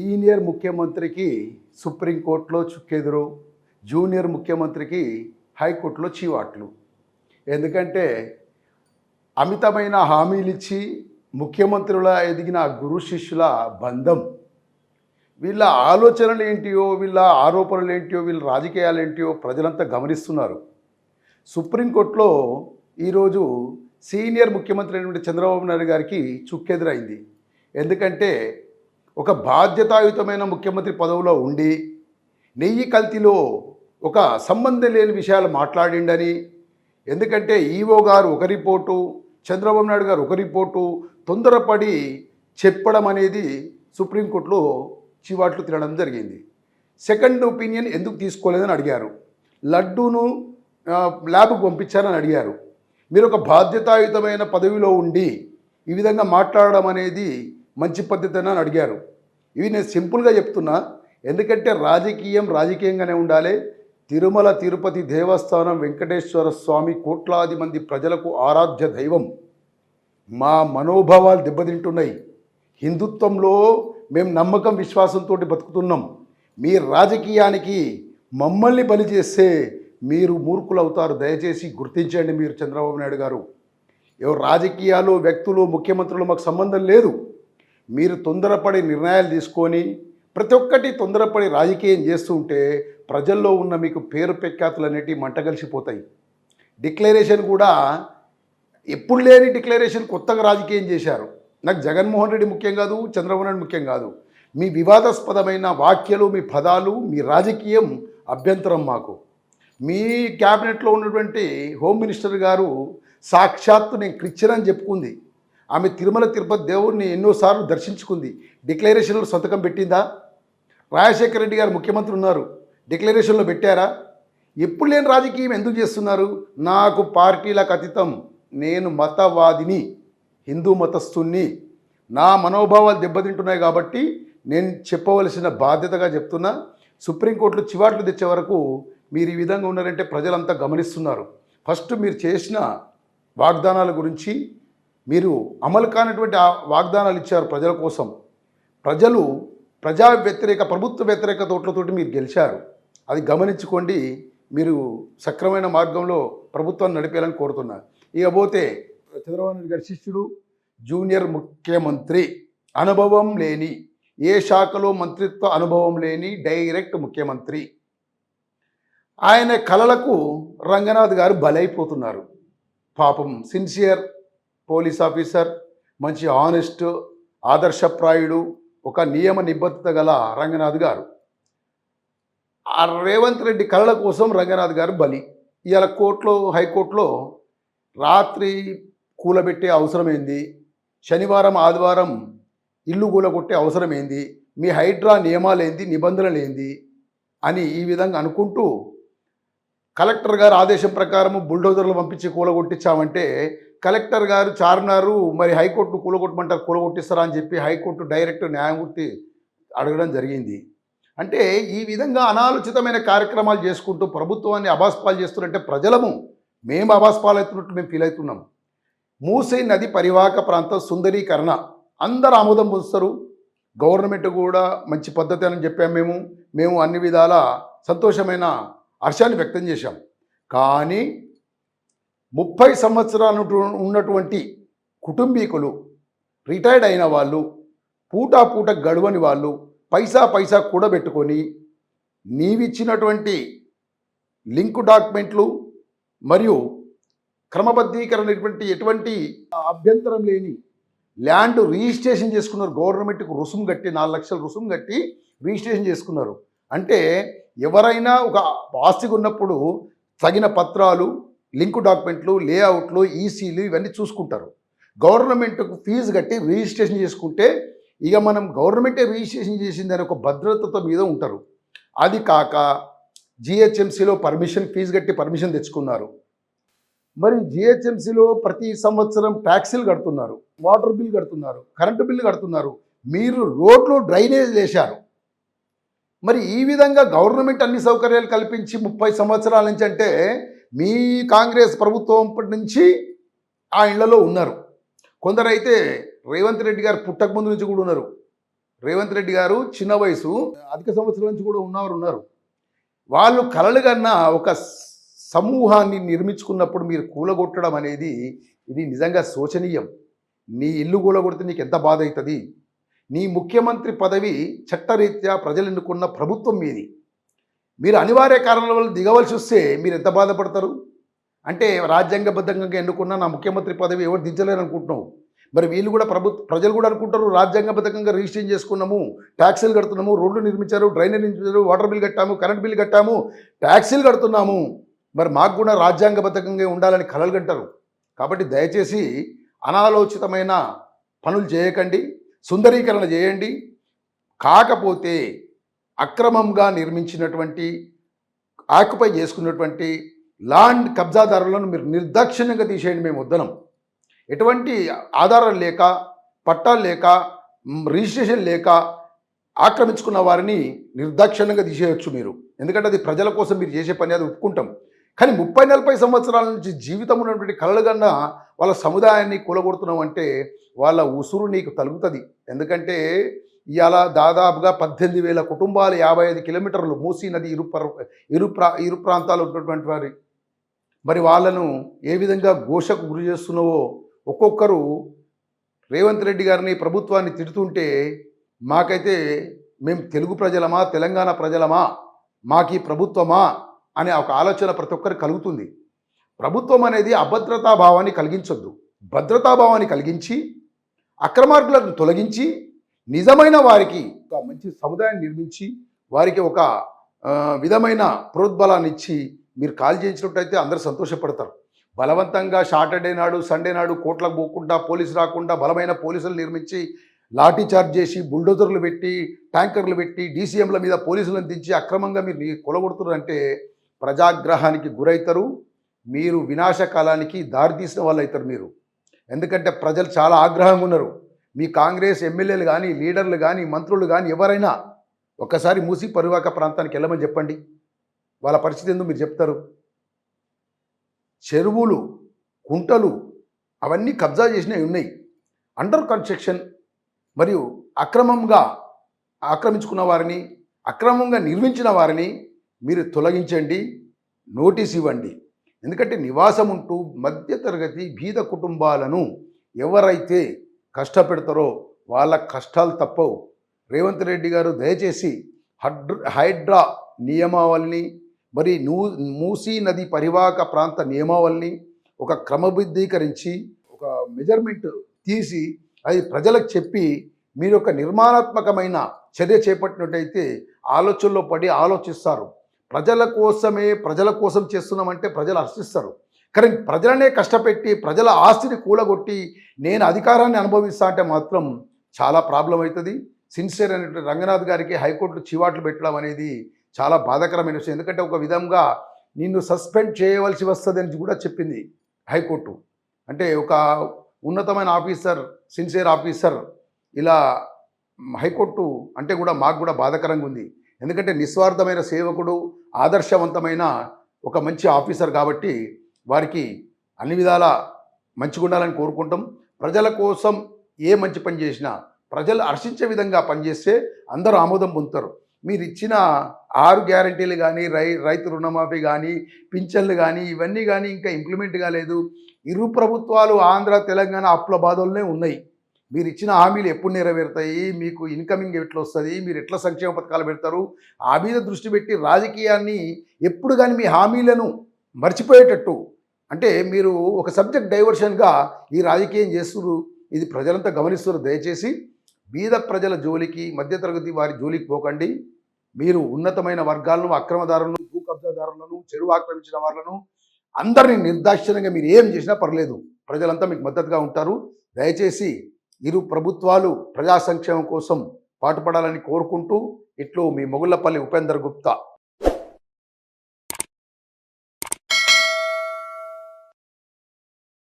Senior ముఖ్యమంత్రికి సుప్రీంకోర్టులో చుక్కెదురు junior ముఖ్యమంత్రికి హైకోర్టులో చీవాట్లు. ఎందుకంటే అమితమైన హామీలు ఇచ్చి ముఖ్యమంత్రుల ఎదిగిన గురు శిష్యుల బంధం. వీళ్ళ ఆలోచనలు ఏంటియో వీళ్ళ ఆరోపణలు ఏంటియో వీళ్ళ రాజకీయాలు ఏంటియో ప్రజలంతా గమనిస్తున్నారు. సుప్రీంకోర్టులో ఈరోజు సీనియర్ ముఖ్యమంత్రి అయినటువంటి చంద్రబాబు నాయుడు గారికి చుక్కెదురైంది. ఎందుకంటే ఒక బాధ్యతాయుతమైన ముఖ్యమంత్రి పదవిలో ఉండి నెయ్యి కల్తీలో ఒక సంబంధం లేని విషయాలు మాట్లాడిండని ఎందుకంటే ఈవో గారు ఒక రిపోర్టు చంద్రబాబు నాయుడు గారు ఒక రిపోర్టు తొందరపడి చెప్పడం అనేది సుప్రీంకోర్టులో చివాట్లు తినడం జరిగింది. సెకండ్ ఒపీనియన్ ఎందుకు తీసుకోలేదని అడిగారు. లడ్డూను ల్యాబ్కు పంపించారని అడిగారు. మీరు ఒక బాధ్యతాయుతమైన పదవిలో ఉండి ఈ విధంగా మాట్లాడడం అనేది మంచి పద్ధతి అని అడిగారు. ఇవి నేను సింపుల్గా చెప్తున్నా ఎందుకంటే రాజకీయం రాజకీయంగానే ఉండాలి. తిరుమల తిరుపతి దేవస్థానం వెంకటేశ్వర స్వామి కోట్లాది మంది ప్రజలకు ఆరాధ్య దైవం. మా మనోభావాలు దెబ్బతింటున్నాయి. హిందుత్వంలో మేము నమ్మకం విశ్వాసంతో బతుకుతున్నాం. మీ రాజకీయానికి మమ్మల్ని బలి చేస్తే మీరు మూర్ఖులు అవుతారు దయచేసి గుర్తించండి మీరు చంద్రబాబు నాయుడు గారు. ఎవరు రాజకీయాలు వ్యక్తులు ముఖ్యమంత్రులు మాకు సంబంధం లేదు. మీరు తొందరపడి నిర్ణయాలు తీసుకొని ప్రతి ఒక్కటి తొందరపడి రాజకీయం చేస్తూ ఉంటే ప్రజల్లో ఉన్న మీకు పేరు ప్రఖ్యాతులు అనేటివి మంటగలిసిపోతాయి డిక్లరేషన్ కూడా ఎప్పుడు లేని డిక్లరేషన్ కొత్తగా రాజకీయం చేశారు. నాకు జగన్మోహన్ రెడ్డి ముఖ్యం కాదు చంద్రబాబు నాయుడు ముఖ్యం కాదు. మీ వివాదాస్పదమైన వాక్యాలు మీ పదాలు మీ రాజకీయం అభ్యంతరం మాకు. మీ క్యాబినెట్లో ఉన్నటువంటి హోమ్ మినిస్టర్ గారు సాక్షాత్తు నేను క్రిచ్చనని చెప్పుకుంది. ఆమె తిరుమల తిరుపతి దేవుడిని ఎన్నోసార్లు దర్శించుకుంది. డిక్లరేషన్లో సంతకం పెట్టిందా? రాజశేఖర రెడ్డి గారు ముఖ్యమంత్రి ఉన్నారు. డిక్లరేషన్లో పెట్టారా? ఎప్పుడు లేని రాజకీయం ఎందుకు చేస్తున్నారు? నాకు పార్టీలకు అతీతం. నేను మతవాదిని హిందూ మతస్థుణ్ణి. నా మనోభావాలు దెబ్బతింటున్నాయి కాబట్టి నేను చెప్పవలసిన బాధ్యతగా చెప్తున్నా. సుప్రీంకోర్టులో చివాట్లు తెచ్చే వరకు మీరు ఈ విధంగా ఉన్నారంటే ప్రజలంతా గమనిస్తున్నారు. ఫస్ట్ మీరు చేసిన వాగ్దానాల గురించి మీరు అమలు కానటువంటి వాగ్దానాలు ఇచ్చారు ప్రజల కోసం. ప్రజలు ప్రజా వ్యతిరేక ప్రభుత్వ వ్యతిరేక తోట్లతోటి మీరు గెలిచారు. అది గమనించుకోండి మీరు సక్రమైన మార్గంలో ప్రభుత్వాన్ని నడిపేయాలని కోరుతున్నారు. ఇక పోతే చంద్రబాబు నాయుడు గారి శిష్యుడు జూనియర్ ముఖ్యమంత్రి అనుభవం లేని ఏ శాఖలో మంత్రిత్వ అనుభవం లేని డైరెక్ట్ ముఖ్యమంత్రి. ఆయన కళలకు రంగనాథ్ గారు బలైపోతున్నారు. పాపం సిన్సియర్ పోలీస్ ఆఫీసర్ మంచి ఆనెస్ట్ ఆదర్శప్రాయుడు ఒక నియమ నిబద్ధత గల రంగనాథ్ గారు. ఆ రేవంత్ రెడ్డి కళల కోసం రంగనాథ్ గారు బలి. ఇవాళ కోర్టులో హైకోర్టులో రాత్రి కూలబెట్టే అవసరమైంది? శనివారం ఆదివారం ఇల్లు కూలగొట్టే అవసరమైంది? మీ హైడ్రా నియమాలేంది? నిబంధనలు ఏంది అని ఈ విధంగా అనుకుంటూ కలెక్టర్ గారు ఆదేశం ప్రకారం బుల్డోజర్లు పంపించి కూలగొట్టించామంటే కలెక్టర్ గారు చార్మినారు మరి హైకోర్టు కూలగొట్టమంటారు కూలగొట్టిస్తారా అని చెప్పి హైకోర్టు డైరెక్ట్ న్యాయమూర్తి అడగడం జరిగింది. అంటే ఈ విధంగా అనాలోచితమైన కార్యక్రమాలు చేసుకుంటూ ప్రభుత్వాన్ని అభాస్పాలు చేస్తున్నట్టే ప్రజలము మేము అభాస్పాలు అవుతున్నట్టు మేము ఫీల్ అవుతున్నాం మూసే నది పరివాహక ప్రాంత సుందరీకరణ అందరు ఆమోదం పొందుతారు. గవర్నమెంట్ కూడా మంచి పద్ధతి అని చెప్పాము మేము మేము అన్ని విధాల సంతోషమైన హర్షాన్ని వ్యక్తం చేశాం. కానీ ముప్పై సంవత్సరాలు ఉన్నటువంటి కుటుంబీకులు రిటైర్డ్ అయిన వాళ్ళు పూటా పూట గడవని వాళ్ళు పైసా పైసా కూడబెట్టుకొని నీవిచ్చినటువంటి లింక్ డాక్యుమెంట్లు మరియు క్రమబద్ధీకరణటువంటి ఎటువంటి అభ్యంతరం లేని ల్యాండ్ రిజిస్ట్రేషన్ చేసుకున్నారు. గవర్నమెంట్కు రుసుము కట్టి నాలుగు లక్షల రుసుము కట్టి రిజిస్ట్రేషన్ చేసుకున్నారు. అంటే ఎవరైనా ఒక ఆస్తికి ఉన్నప్పుడు తగిన పత్రాలు లింక్ డాక్యుమెంట్లు లేఅవుట్లు ఈసీలు ఇవన్నీ చూసుకుంటారు. గవర్నమెంట్కు ఫీజు కట్టి రిజిస్ట్రేషన్ చేసుకుంటే ఇక మనం గవర్నమెంటే రిజిస్ట్రేషన్ చేసిందని ఒక భద్రతతో మీద ఉంటారు. అది కాక జిహెచ్ఎంసీలో పర్మిషన్ ఫీజు కట్టి పర్మిషన్ తెచ్చుకున్నారు. మరి జిహెచ్ఎంసీలో ప్రతి సంవత్సరం ట్యాక్సీలు కడుతున్నారు వాటర్ బిల్ కడుతున్నారు కరెంటు బిల్లు కడుతున్నారు. మీరు రోడ్లు డ్రైనేజ్ వేశారు మరి ఈ విధంగా గవర్నమెంట్ అన్ని సౌకర్యాలు కల్పించి ముప్పై సంవత్సరాల నుంచి అంటే మీ కాంగ్రెస్ ప్రభుత్వం నుంచి ఆ ఇళ్ళలో ఉన్నారు. కొందరైతే రేవంత్ రెడ్డి గారు పుట్టక ముందు నుంచి కూడా ఉన్నారు. రేవంత్ రెడ్డి గారు చిన్న వయసు అధిక సంవత్సరాల నుంచి కూడా ఉన్నవారు ఉన్నారు. వాళ్ళు కలలు కన్నా ఒక సమూహాన్ని నిర్మించుకున్నప్పుడు మీరు కూలగొట్టడం అనేది ఇది నిజంగా శోచనీయం. నీ ఇల్లు కూలగొడితే నీకు ఎంత బాధ అవుతుంది? నీ ముఖ్యమంత్రి పదవి చట్టరీత్యా ప్రజలు ఎన్నుకున్న ప్రభుత్వం మీది. మీరు అనివార్య కారణాల వల్ల దిగవలసి వస్తే మీరు ఎంత బాధపడతారు? అంటే రాజ్యాంగబద్ధంగా ఎన్నుకున్న నా ముఖ్యమంత్రి పదవి ఎవరు దించలేరు అనుకుంటున్నావు మరి వీళ్ళు కూడా ప్రభుత్వ ప్రజలు కూడా అనుకుంటారు రాజ్యాంగబద్ధంగా రిజిస్ట్రేషన్ చేసుకున్నాము ట్యాక్సీలు కడుతున్నాము రోడ్లు నిర్మించారు డ్రైనేజ్ నిర్మించారు వాటర్ బిల్ కట్టాము కరెంట్ బిల్ కట్టాము ట్యాక్సీలు కడుతున్నాము. మరి మాకు కూడా రాజ్యాంగబద్ధంగా ఉండాలని కలలు కంటారు. కాబట్టి దయచేసి అనాలోచితమైన పనులు చేయకండి సుందరీకరణ చేయండి. కాకపోతే అక్రమంగా నిర్మించినటువంటి ఆక్యుపై చేసుకున్నటువంటి ల్యాండ్ కబ్జాదారులను మీరు నిర్దాక్షిణ్యంగా తీసేయండి మేము వద్దనం. ఎటువంటి ఆధారాలు లేక పట్టాలు లేక రిజిస్ట్రేషన్ లేక ఆక్రమించుకున్న వారిని నిర్దాక్షిణ్యంగా తీసేయచ్చు మీరు. ఎందుకంటే అది ప్రజల కోసం మీరు చేసే పని అది ఒప్పుకుంటాం. కానీ ముప్పై నలభై సంవత్సరాల నుంచి జీవితం ఉన్నటువంటి కళలు కన్నా వాళ్ళ సముదాయాన్ని కూలగొడుతున్నాం అంటే వాళ్ళ ఉసురు నీకు తలుగుతుంది. ఎందుకంటే ఇవాళ దాదాపుగా పద్దెనిమిది వేల కుటుంబాలు యాభై ఐదు కిలోమీటర్లు మూసీ నది ఇరు పర- ఇరు ప్రా ఇరు ప్రాంతాలు ఉన్నటువంటి వారి. మరి వాళ్ళను ఏ విధంగా ఘోషకు గురి చేస్తున్నావో ఒక్కొక్కరు రేవంత్ రెడ్డి గారిని ప్రభుత్వాన్ని తిడుతుంటే మాకైతే మేము తెలుగు ప్రజలమా తెలంగాణ ప్రజలమా మాకు ఈ ప్రభుత్వమా అనే ఒక ఆలోచన ప్రతి ఒక్కరు కలుగుతుంది. ప్రభుత్వం అనేది అభద్రతా భావాన్ని కలిగించొద్దు. భద్రతాభావాన్ని కలిగించి అక్రమార్గులను తొలగించి నిజమైన వారికి ఒక మంచి సముదాయాన్ని నిర్మించి వారికి ఒక విధమైన ప్రోద్బలాన్ని ఇచ్చి మీరు కాల్ చేయించినట్టయితే అందరూ సంతోషపడతారు. బలవంతంగా సాటర్డే నాడు సండే నాడు కోట్లకు పోకుండా పోలీసు రాకుండా బలమైన పోలీసులు నిర్మించి లాఠీ చార్జ్ చేసి బుల్డోజర్లు పెట్టి ట్యాంకర్లు పెట్టి డీసీఎంల మీద పోలీసులను దించి అక్రమంగా మీరు కొలగొడుతున్నారంటే ప్రజాగ్రహానికి గురవుతారు. మీరు వినాశకాలానికి దారితీసిన వాళ్ళు అవుతారు మీరు. ఎందుకంటే ప్రజలు చాలా ఆగ్రహంగా ఉన్నారు. మీ కాంగ్రెస్ ఎమ్మెల్యేలు కానీ లీడర్లు కానీ మంత్రులు కానీ ఎవరైనా ఒక్కసారి మూసి పరివాక ప్రాంతానికి వెళ్ళమని చెప్పండి. వాళ్ళ పరిస్థితి ఎందుకు మీరు చెప్తారు. చెరువులు కుంటలు అవన్నీ కబ్జా చేసినవి ఉన్నాయి. అండర్ కన్స్ట్రక్షన్ మరియు అక్రమంగా ఆక్రమించుకున్న వారిని అక్రమంగా నిర్మించిన వారిని మీరు తొలగించండి నోటీస్ ఇవ్వండి. ఎందుకంటే నివాసం ఉంటూ మధ్యతరగతి బీద కుటుంబాలను ఎవరైతే కష్టపెడతారో వాళ్ళ కష్టాలు తప్పవు. రేవంత్ రెడ్డి గారు దయచేసి హడ్ర హైడ్రా నియమావళిని మరి నూ మూసీ నది పరివాహక ప్రాంత నియమావళిని ఒక క్రమబద్ధీకరించి ఒక మెజర్మెంట్ తీసి అది ప్రజలకు చెప్పి మీరు ఒక నిర్మాణాత్మకమైన చర్య చేపట్టినట్టయితే ఆలోచనలో పడి ఆలోచిస్తారు. ప్రజల కోసమే ప్రజల కోసం చేస్తున్నామంటే ప్రజలు హర్షిస్తారు. కానీ ప్రజలనే కష్టపెట్టి ప్రజల ఆస్తిని కూలగొట్టి నేను అధికారాన్ని అనుభవిస్తా అంటే మాత్రం చాలా ప్రాబ్లం అవుతుంది. సిన్సియర్ అనేటువంటి రంగనాథ్ గారికి హైకోర్టులో చివాట్లు పెట్టడం అనేది చాలా బాధాకరమైన విషయం. ఎందుకంటే ఒక విధంగా నిన్ను సస్పెండ్ చేయవలసి వస్తుందని కూడా చెప్పింది హైకోర్టు. అంటే ఒక ఉన్నతమైన ఆఫీసర్ సిన్సియర్ ఆఫీసర్ ఇలా హైకోర్టు అంటే కూడా మాకు కూడా బాధాకరంగా ఉంది. ఎందుకంటే నిస్వార్థమైన సేవకుడు ఆదర్శవంతమైన ఒక మంచి ఆఫీసర్ కాబట్టి వారికి అన్ని విధాల మంచిగా ఉండాలని కోరుకుంటాం. ప్రజల కోసం ఏ మంచి పని చేసినా ప్రజలు హర్షించే విధంగా పనిచేస్తే అందరూ ఆమోదం పొందుతారు. మీరు ఇచ్చిన ఆరు గ్యారంటీలు కానీ రై రైతు రుణమాఫీ కానీ పింఛన్లు కానీ ఇవన్నీ కానీ ఇంకా ఇంప్లిమెంట్ కాలేదు. ఇరు ప్రభుత్వాలు ఆంధ్ర తెలంగాణ అప్పుల బాధల్లోనే ఉన్నాయి. మీరు ఇచ్చిన హామీలు ఎప్పుడు నెరవేరుతాయి? మీకు ఇన్కమింగ్ ఎట్లా వస్తుంది? మీరు ఎట్లా సంక్షేమ పథకాలు పెడతారు? ఆ మీద దృష్టి పెట్టి రాజకీయాన్ని ఎప్పుడు కానీ మీ హామీలను మర్చిపోయేటట్టు. అంటే మీరు ఒక సబ్జెక్ట్ డైవర్షన్గా ఈ రాజకీయం చేస్తున్నారు ఇది ప్రజలంతా గమనిస్తున్నారు దయచేసి బీద ప్రజల జోలికి మధ్యతరగతి వారి జోలికి పోకండి. మీరు ఉన్నతమైన వర్గాలను అక్రమదారులను భూ కబ్జాదారులను చెరువు ఆక్రమించిన వాళ్ళను అందరినీ నిర్దాక్షిణ్యంగా మీరు ఏం చేసినా పర్లేదు. ప్రజలంతా మీకు మద్దతుగా ఉంటారు. దయచేసి ఇరు ప్రభుత్వాలు ప్రజా సంక్షేమం కోసం పాటుపడాలని కోరుకుంటూ ఇట్లు మీ మొగుళ్ళపల్లి ఉపేందర్ గుప్తా.